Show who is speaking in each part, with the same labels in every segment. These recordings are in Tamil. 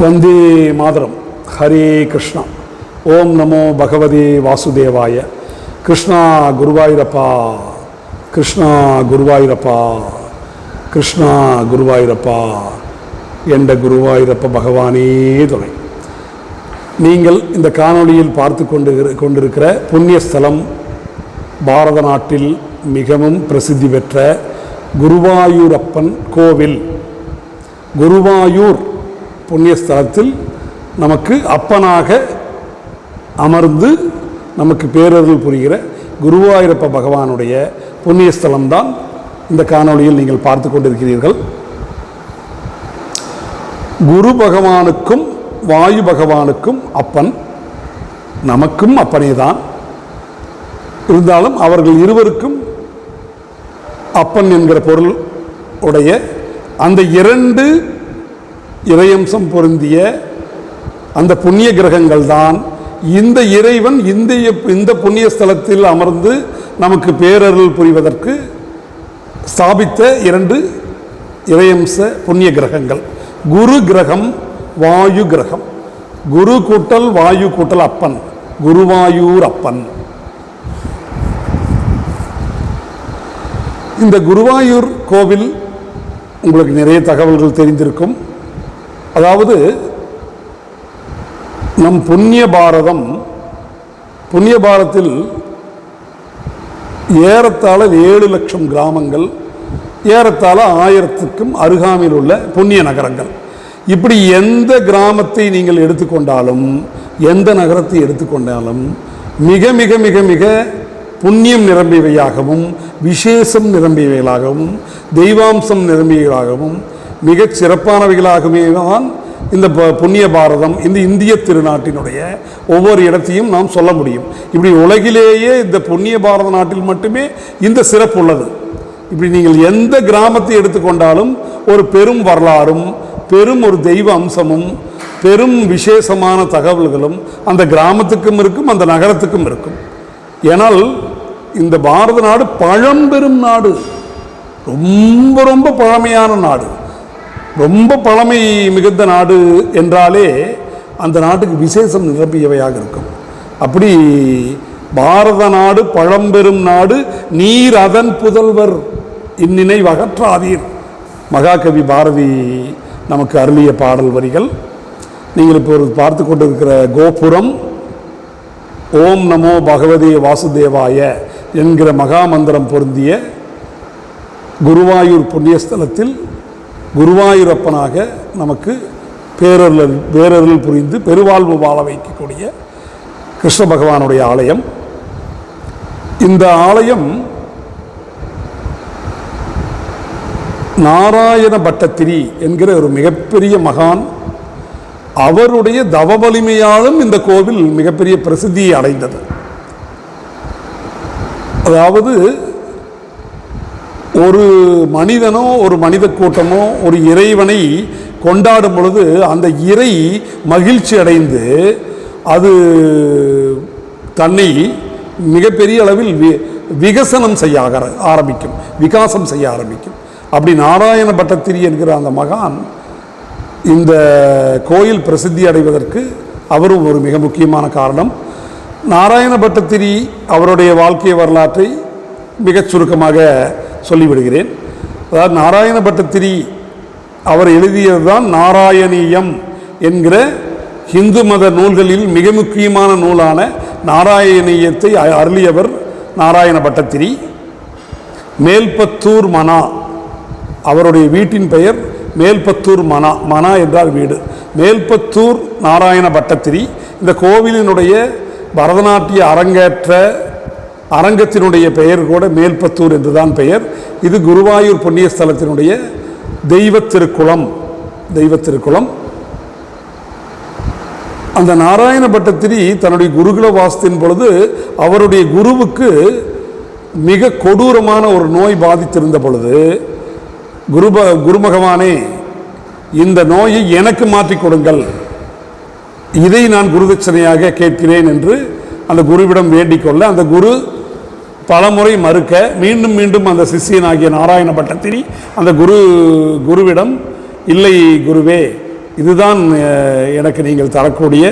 Speaker 1: வந்தே மாதரம். ஹரே கிருஷ்ணா. ஓம் நமோ பகவதே வாசுதேவாய. கிருஷ்ணா குருவாயூரப்பா. கிருஷ்ணா குருவாயூரப்பா. கிருஷ்ணா குருவாயூரப்பா. என்ற குருவாயூரப்ப பகவானே துணை. நீங்கள் இந்த காணொளியில் பார்த்து கொண்டு கொண்டிருக்கிற புண்ணியஸ்தலம் பாரத நாட்டில் மிகவும் பிரசித்தி பெற்ற குருவாயூரப்பன் கோவில். குருவாயூர் புண்ணியஸ்தலத்தில் நமக்கு அப்பனாக அமர்ந்து நமக்கு பேரருள் புரிகிற குருவாயூரப்ப பகவானுடைய புண்ணியஸ்தலம்தான் இந்த காணொளியில் நீங்கள் பார்த்து கொண்டிருக்கிறீர்கள். குரு பகவானுக்கும் வாயு பகவானுக்கும் அப்பன். நமக்கும் அப்பனே தான் இருந்தாலும் அவர்கள் இருவருக்கும் அப்பன் என்கிற பொருள் உடைய அந்த இரண்டு இறையம்சம் பொருந்திய அந்த புண்ணிய கிரகங்கள் தான். இந்த இறைவன் இந்த இந்த புண்ணிய ஸ்தலத்தில் அமர்ந்து நமக்கு பேரருள் புரிவதற்கு ஸ்தாபித்த இரண்டு இறையம்ச புண்ணிய கிரகங்கள். குரு கிரகம் வாயு கிரகம். குரு கூட்டல் வாயு கூட்டல் அப்பன். குருவாயூர் அப்பன். இந்த குருவாயூர் கோவில் உங்களுக்கு நிறைய தகவல்கள் தெரிந்திருக்கும். அதாவது நம் புண்ணிய பாரதம் புண்ணிய பாரதத்தில் ஏறத்தாழ ஏழு லட்சம் கிராமங்கள் ஏறத்தாழ ஆயிரத்துக்கும் அருகாமையில் உள்ள புண்ணிய நகரங்கள். இப்படி எந்த கிராமத்தை நீங்கள் எடுத்துக்கொண்டாலும் எந்த நகரத்தை எடுத்துக்கொண்டாலும் மிக மிக மிக மிக புண்ணியம் நிரம்பியவையாகவும் விசேஷம் நிரம்பியவைகளாகவும் தெய்வாம்சம் நிரம்பியவைகளாகவும் மிகச் சிறப்பானவைகளாகவே தான் இந்த புண்ணிய பாரதம் இந்த இந்திய திருநாட்டினுடைய ஒவ்வொரு இடத்தையும் நாம் சொல்ல முடியும். இப்படி உலகிலேயே இந்த புண்ணிய பாரத நாட்டில் மட்டுமே இந்த சிறப்பு உள்ளது. இப்படி நீங்கள் எந்த கிராமத்தை எடுத்துக்கொண்டாலும் ஒரு பெரும் வரலாறும் பெரும் ஒரு தெய்வ அம்சமும் பெரும் விசேஷமான தகவல்களும் அந்த கிராமத்துக்கும் இருக்கும் அந்த நகரத்துக்கும் இருக்கும். ஏனால் இந்த பாரத நாடு பழம்பெரும் நாடு. ரொம்ப ரொம்ப பழமையான நாடு. ரொம்ப பழமை மிகுந்த நாடு என்றாலே அந்த நாட்டுக்கு விசேஷம் நிரம்பியவையாக இருக்கும். அப்படி பாரத நாடு பழம்பெரும் நாடு நீர் அதன் புதல்வர் இந்நினை வகற்றாதீர் மகாகவி பாரதி நமக்கு அருளிய பாடல் வரிகள். நீங்கள் இப்போ ஒரு பார்த்து கொண்டிருக்கிற கோபுரம் ஓம் நமோ பகவதே வாசுதேவாய என்கிற மகாமந்திரம் பொருந்திய குருவாயூர் புண்ணியஸ்தலத்தில் குருவாயூரப்பனாக நமக்கு பேரருள் பேரருள் புரிந்து பெருவாழ்வு வாழ வைக்கக்கூடிய கிருஷ்ண பகவானுடைய ஆலயம். இந்த ஆலயம் நாராயண பட்டத்திரி என்கிற ஒரு மிகப்பெரிய மகான் அவருடைய தவ வலிமையாலும் இந்த கோவில் மிகப்பெரிய பிரசித்தியை அடைந்தது. அதாவது ஒரு மனிதனோ ஒரு மனித கூட்டமோ ஒரு இறைவனை கொண்டாடும் பொழுது அந்த இறை மகிழ்ச்சி அடைந்து அது தன்னை மிகப்பெரிய அளவில் வி- விகசனம் செய்ய ஆரம்பிக்கும் விகாசம் செய்ய ஆரம்பிக்கும். அப்படி நாராயண பட்டத்திரி என்கிற அந்த மகான் இந்த கோயில் பிரசித்தி அடைவதற்கு அவரும் ஒரு மிக முக்கியமான காரணம். நாராயண பட்டத்திரி அவருடைய வாழ்க்கை வரலாற்றை மிகச் சுருக்கமாக சொல்லிவிடுகிறேன். அதாவது நாராயண பட்டத்திரி அவர் எழுதியது தான் நாராயணீயம் என்கிற இந்து மத நூல்களில் மிக முக்கியமான நூலான நாராயணீயத்தை அ- அருளியவர் நாராயண பட்டத்திரி மேல்பத்தூர் மனா அவருடைய வீட்டின் பெயர் மேல்பத்தூர் மனா மனா என்றால் வீடு. மேல்பத்தூர் நாராயண பட்டத்திரி இந்த கோவிலினுடைய பரதநாட்டிய அரங்கேற்ற அரங்கத்தினுடைய பெயர் கூட மேல்பத்தூர் என்றுதான் பெயர். இது குருவாயூர் புண்ணிய ஸ்தலத்தினுடைய தெய்வ திருக்குளம் தெய்வ திருக்குளம் அந்த நாராயண பட்டத்திரி தன்னுடைய குருகுல வாசத்தின் பொழுது அவருடைய குருவுக்கு மிக கொடூரமான ஒரு நோய் பாதித்திருந்த பொழுது குருப குருமகவானே இந்த நோயை எனக்கு மாற்றிக் கொடுங்கள். இதை நான் குருதட்சணையாக கேட்கிறேன் என்று அந்த குருவிடம் வேண்டிக் கொள்ள அந்த குரு பலமுறை மறுக்க மீண்டும் மீண்டும் அந்த சிஷ்யனாகிய நாராயண பட்டத்திரி அந்த குரு குருவிடம் இல்லை குருவே இதுதான் எனக்கு நீங்கள் தரக்கூடிய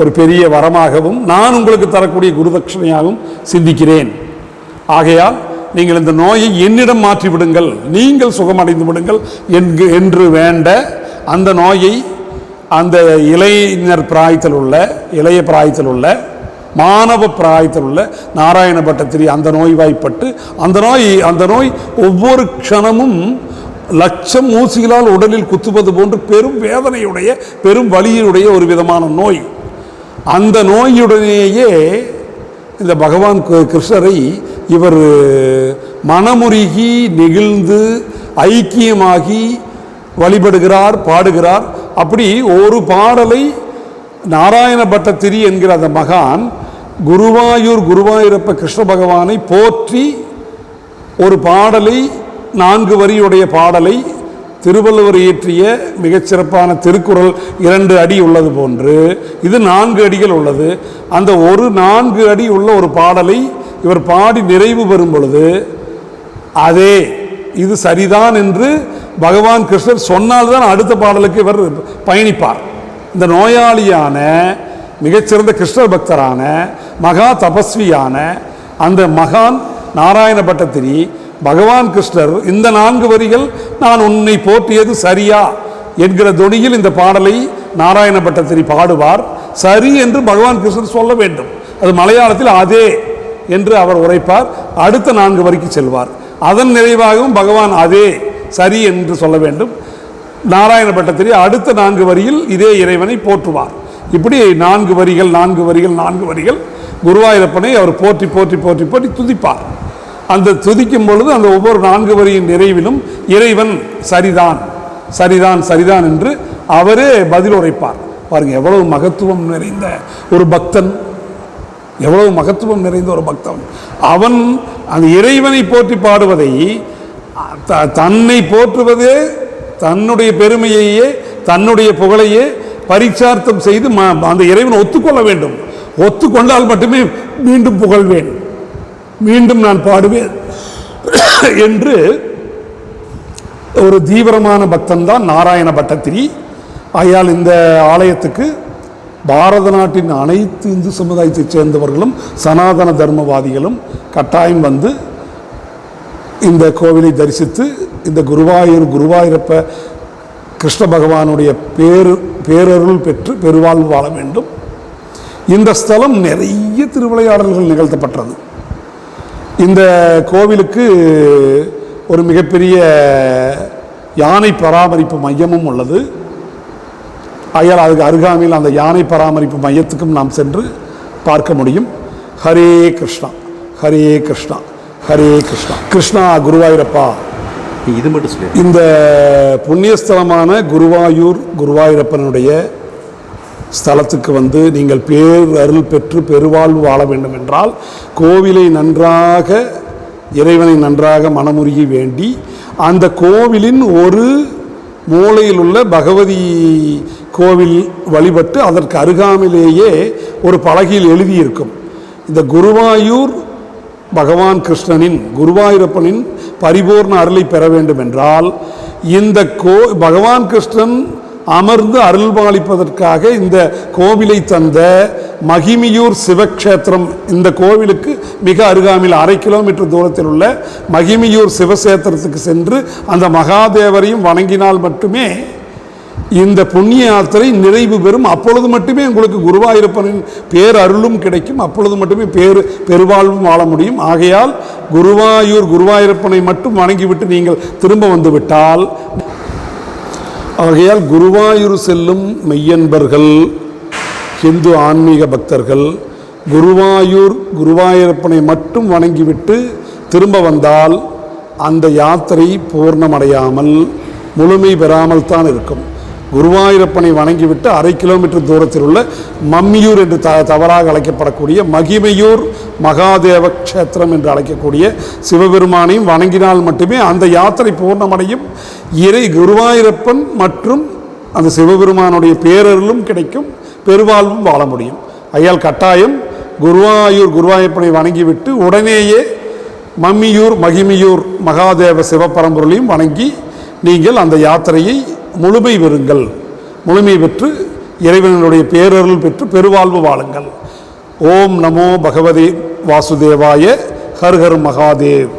Speaker 1: ஒரு பெரிய வரமாகவும் நான் உங்களுக்கு தரக்கூடிய குருதட்சணையாகவும் சிந்திக்கிறேன். ஆகையால் நீங்கள் இந்த நோயை என்னிடம் மாற்றி விடுங்கள் நீங்கள் சுகமடைந்து விடுங்கள். என்று என்று வேண்ட அந்த நோயை அந்த இளைஞர் பிராயத்தில் உள்ள இளைய பிராயத்தில் உள்ள மாணவ பிராயத்தில் உள்ள நாராயண பட்டத்திரி அந்த நோய்வாய்ப்பட்டு அந்த நோய் அந்த நோய் ஒவ்வொரு க்ஷணமும் லட்சம் ஊசிகளால் உடலில் குத்துவது போன்று பெரும் வேதனையுடைய பெரும் வலியுடைய ஒரு விதமான நோய். அந்த நோயுடனேயே இந்த பகவான் கிருஷ்ணரை இவர் மனமுருகி நெகிழ்ந்து ஐக்கியமாகி வழிபடுகிறார் பாடுகிறார். அப்படி ஒரு பாடலை நாராயண பட்டத்திரி என்கிற அந்த மகான் குருவாயூர் குருவாயூரப்ப கிருஷ்ண பகவானை போற்றி ஒரு பாடலை நான்கு வரியுடைய பாடலை திருவள்ளுவர் இயற்றிய மிகச்சிறப்பான திருக்குறள் இரண்டு அடி உள்ளது போன்று இது நான்கு அடிகள் உள்ளது. அந்த ஒரு நான்கு அடி உள்ள ஒரு பாடலை இவர் பாடி நிறைவு பெறும் பொழுது அதே இது சரிதான் என்று பகவான் கிருஷ்ணர் சொன்னால்தான் அடுத்த பாடலுக்கு இவர் பயணிப்பார். இந்த நோயாளியான மிகச்சிறந்த கிருஷ்ண பக்தரான மகா தபஸ்வியான அந்த மகான் நாராயண பட்டத்திரி பகவான் கிருஷ்ணர் இந்த நான்கு வரிகள் நான் உன்னை போற்றியது சரியா? என்கிற தொனியில் இந்த பாடலை நாராயண பட்டத்திரி பாடுவார். சரி என்று பகவான் கிருஷ்ணர் சொல்ல வேண்டும். அது மலையாளத்தில் அதே என்று அவர் உரைப்பார். அடுத்த நான்கு வரிக்கு செல்வார். அதன் நிறைவாகவும் பகவான் அதே சரி என்று சொல்ல வேண்டும். நாராயண பட்டத்திரி அடுத்த நான்கு வரியில் இதே இறைவனை போற்றுவார். இப்படி நான்கு வரிகள் நான்கு வரிகள் நான்கு வரிகள். குருவாயூரப்பனை அவர் போற்றி போற்றி போற்றி போற்றி துதிப்பார். அந்த துதிக்கும் பொழுது அந்த ஒவ்வொரு நான்கு வரியின் நிறைவிலும் இறைவன் சரிதான் சரிதான் சரிதான் என்று அவரே பதில் உரைப்பார். பாருங்க எவ்வளவு மகத்துவம் நிறைந்த ஒரு பக்தன். எவ்வளவு மகத்துவம் நிறைந்த ஒரு பக்தன். அவன் அந்த இறைவனை போற்றி பாடுவதை த- தன்னை போற்றுவதே தன்னுடைய பெருமையையே தன்னுடைய புகழையே பரிச்சார்த்தம் செய்து ம- அந்த இறைவன் ஒத்துக்கொள்ள வேண்டும். ஒத்துக்கொண்டால் மட்டுமே மீண்டும் புகழ்வேன். மீண்டும் நான் பாடுவேன். என்று ஒரு தீவிரமான பக்தன் தான் நாராயண பட்டத்திரி. ஆகையால் இந்த ஆலயத்துக்கு பாரத நாட்டின் அனைத்து இந்து சமுதாயத்தைச் சேர்ந்தவர்களும் சனாதன தர்மவாதிகளும் கட்டாயம் வந்து இந்த கோவிலை தரிசித்து இந்த குருவாயூர் குருவாயூரப்ப கிருஷ்ண பகவானுடைய பேரு பேரருள் பெற்று பெருவாழ்வு வாழ வேண்டும். இந்த ஸ்தலம் நிறைய திருவிளையாடல்கள் நிகழ்த்தப்பட்டது. இந்த கோவிலுக்கு ஒரு மிகப்பெரிய யானை பராமரிப்பு மையமும் உள்ளது. ஆகையால் அதுக்கு அருகாமையில் அந்த யானை பராமரிப்பு மையத்துக்கும் நாம் சென்று பார்க்க முடியும். ஹரே கிருஷ்ணா ஹரே கிருஷ்ணா ஹரே கிருஷ்ணா. கிருஷ்ணா குருவாயூரப்பா.
Speaker 2: இது மட்டும் சொல்லி.
Speaker 1: இந்த புண்ணியஸ்தலமான குருவாயூர் குருவாயூரப்பனுடைய ஸ்தலத்துக்கு வந்து நீங்கள் பேர் அருள் பெற்று பெருவாழ்வு வாழ வேண்டும் என்றால் கோவிலை நன்றாக இறைவனை நன்றாக மனமுருகி வேண்டி அந்த கோவிலின் ஒரு மூலையில் உள்ள பகவதி கோவில் வழிபட்டு அதற்கு அருகாமையிலேயே ஒரு பலகையில் எழுதியிருக்கும். இந்த குருவாயூர் பகவான் கிருஷ்ணனின் குருவாயூரப்பனின் பரிபூர்ண அருளை பெற வேண்டும் என்றால் இந்த கோ பகவான் கிருஷ்ணன் அமர்ந்து அருள்பாலிப்பதற்காக இந்த கோவிலை தந்த மகிமியூர் சிவக்ஷேத்திரம் இந்த கோவிலுக்கு மிக அருகாமையில் அரை கிலோமீட்டர் தூரத்தில் உள்ள மகிமியூர் சிவக்ஷேத்திரத்துக்கு சென்று அந்த மகாதேவரையும் வணங்கினால் மட்டுமே இந்த புண்ணிய யாத்திரை நிறைவு பெறும். அப்பொழுது மட்டுமே உங்களுக்கு குருவாயிரப்பனையும் பேர் அருளும் கிடைக்கும். அப்பொழுது மட்டுமே பேர் பெருவாழ்வும் வாழ முடியும். ஆகையால் குருவாயூர் குருவாயிருப்பனை மட்டும் வணங்கிவிட்டு நீங்கள் திரும்ப வந்துவிட்டால் ஆகையால் குருவாயூர் செல்லும் மெய்யன்பர்கள் ஹிந்து ஆன்மீக பக்தர்கள் குருவாயூர் குருவாயூரப்பனை மட்டும் வணங்கிவிட்டு திரும்ப வந்தால் அந்த யாத்திரை பூர்ணமடையாமல் முழுமை பெறாமல் தான் இருக்கும். குருவாயூரப்பனை வணங்கிவிட்டு அரை கிலோமீட்டர் தூரத்தில் உள்ள மம்மியூர் என்று த தவறாக அழைக்கப்படக்கூடிய மகிமையூர் மகாதேவ க்ஷேத்திரம் என்று அழைக்கக்கூடிய சிவபெருமானையும் வணங்கினால் மட்டுமே அந்த யாத்திரை பூர்ணமடையும். இறை குருவாயூரப்பன் மற்றும் அந்த சிவபெருமானுடைய பேரருளும் கிடைக்கும் பெருவாழ்வும் வாழ முடியும். ஐயால் கட்டாயம் குருவாயூர் குருவாயூரப்பனை வணங்கிவிட்டு உடனேயே மம்மியூர் மகிமியூர் மகாதேவ சிவபரம்பொருளையும் வணங்கி நீங்கள் அந்த யாத்திரையை முழுமை பெறுங்கள். முழுமை பெற்று இறைவனுடைய பேரருள் பெற்று பெருவாழ்வு வாழுங்கள். ஓம் நமோ பகவதி வாசுதேவாய ஹர் ஹர் மகாதேவ்.